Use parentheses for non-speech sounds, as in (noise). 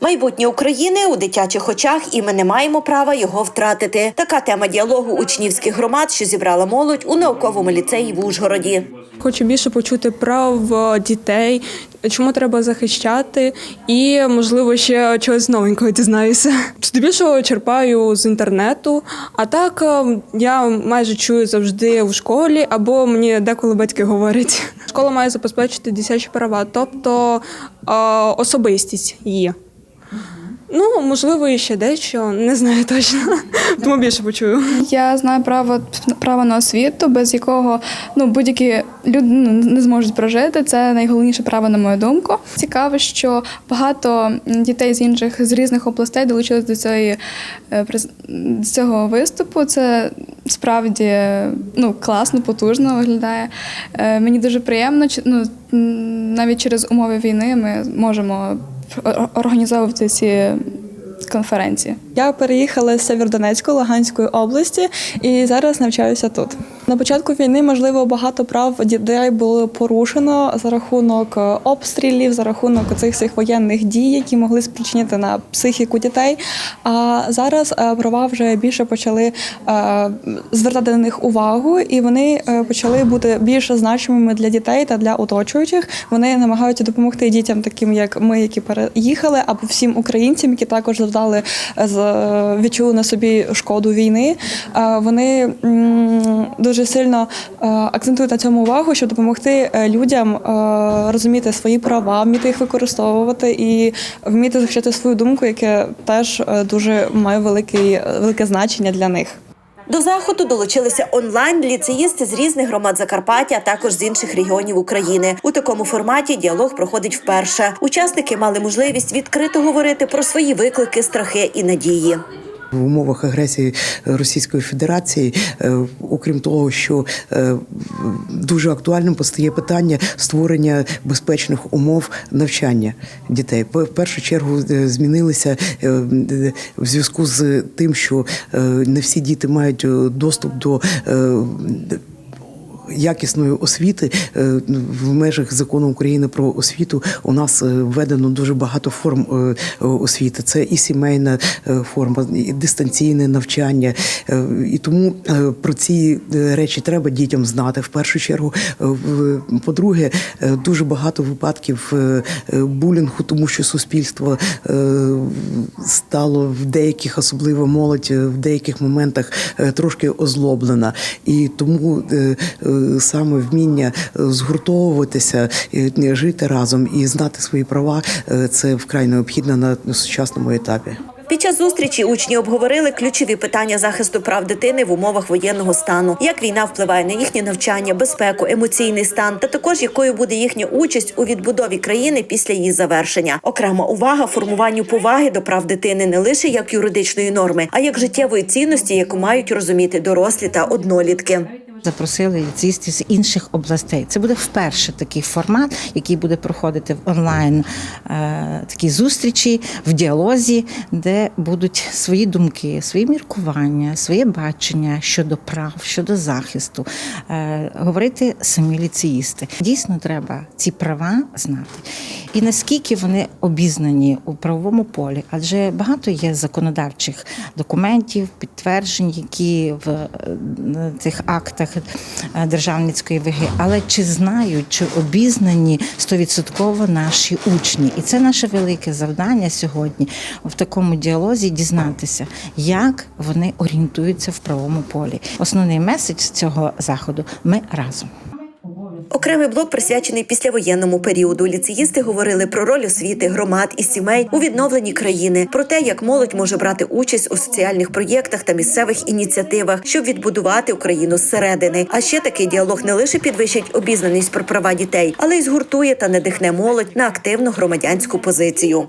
Майбутнє України у дитячих очах, і ми не маємо права його втратити. Така тема діалогу учнівських громад, що зібрала молодь у науковому ліцеї в Ужгороді. Хочу більше почути прав е, дітей, чому треба захищати, і можливо ще чогось новенького дізнаюся. Здебільшого черпаю з інтернету, а так е, я майже чую завжди в школі, або мені деколи батьки говорять. Школа має забезпечити дитячі права, тобто е, особистість її. Ну, можливо, і ще дещо, не знаю точно, (laughs) тому більше почую. Я знаю право право на освіту, без якого ну будь-які люди ну, не зможуть прожити. Це найголовніше право, на мою думку. Цікаво, що багато дітей з інших з різних областей долучились до цієї е, до цього виступу. Це справді ну класно, потужно виглядає. Е, Мені дуже приємно. Ну навіть через умови війни ми можемо організовувати ці конференції. Я переїхала з Севердонецької, Луганської області і зараз навчаюся тут. На початку війни, можливо, багато прав дітей було порушено за рахунок е, обстрілів, за рахунок цих всіх воєнних дій, які могли спричинити на психіку дітей. А зараз е, права вже більше почали е, звертати на них увагу, і вони почали бути більш значимими для дітей та для оточуючих. Вони намагаються допомогти дітям, таким як ми, які переїхали, або всім українцям, які також завдали відчули на собі шкоду війни. Вони дуже сильно е, акцентують на цьому увагу, щоб допомогти е, людям е, розуміти свої права, вміти їх використовувати і вміти захищати свою думку, яке теж дуже має великий, велике значення для них. До заходу долучилися онлайн ліцеїсти з різних громад Закарпаття, а також з інших регіонів України. У такому форматі діалог проходить вперше. Учасники мали можливість відкрито говорити про свої виклики, страхи і надії. В умовах агресії Російської Федерації, е, окрім того, що е, дуже актуальним постає питання створення безпечних умов навчання дітей. В першу чергу е, змінилися в зв'язку з тим, що не всі діти мають доступ до. Якісної освіти е, в межах закону України про освіту у нас е, введено дуже багато форм е, освіти. Це і сімейна форма, і дистанційне навчання. І тому про ці речі треба дітям знати. В першу чергу, по-друге, дуже багато випадків булінгу, тому що суспільство стало в деяких, особливо молодь, в деяких моментах трошки озлоблена. І тому саме вміння е, згуртовуватися, е, жити разом і знати свої права е, це вкрай необхідно на сучасному етапі. Під час зустрічі учні обговорили ключові питання захисту прав дитини в умовах воєнного стану, як війна впливає на їхнє навчання, безпеку, емоційний стан, та також якою буде їхня участь у відбудові країни після її завершення. Окрема увага формуванню поваги до прав дитини не лише як юридичної норми, а як життєвої цінності, яку мають розуміти дорослі та однолітки. Запросили ліцеїстів з інших областей. Це буде вперше такий формат, який буде проходити в онлайн е, такі зустрічі в діалозі, де будуть свої думки, свої міркування, своє бачення щодо прав, щодо захисту, е, говорити самі ліцеїсти. Дійсно, треба ці права знати. І наскільки вони обізнані у правовому полі, адже багато є законодавчих документів, підтверджень, які в е, цих актах е, державницької ваги, але чи знають, чи обізнані стовідсотково наші учні, і це наше велике завдання сьогодні в такому діалозі дізнатися, як вони орієнтуються в правовому полі. Основний меседж цього заходу ми разом. Окремий блок присвячений післявоєнному періоду. Ліцеїсти говорили про роль освіти, громад і сімей у відновленні країни, про те, як молодь може брати участь у соціальних проєктах та місцевих ініціативах, щоб відбудувати Україну зсередини. А ще такий діалог не лише підвищить обізнаність про права дітей, але й згуртує та надихне молодь на активну громадянську позицію.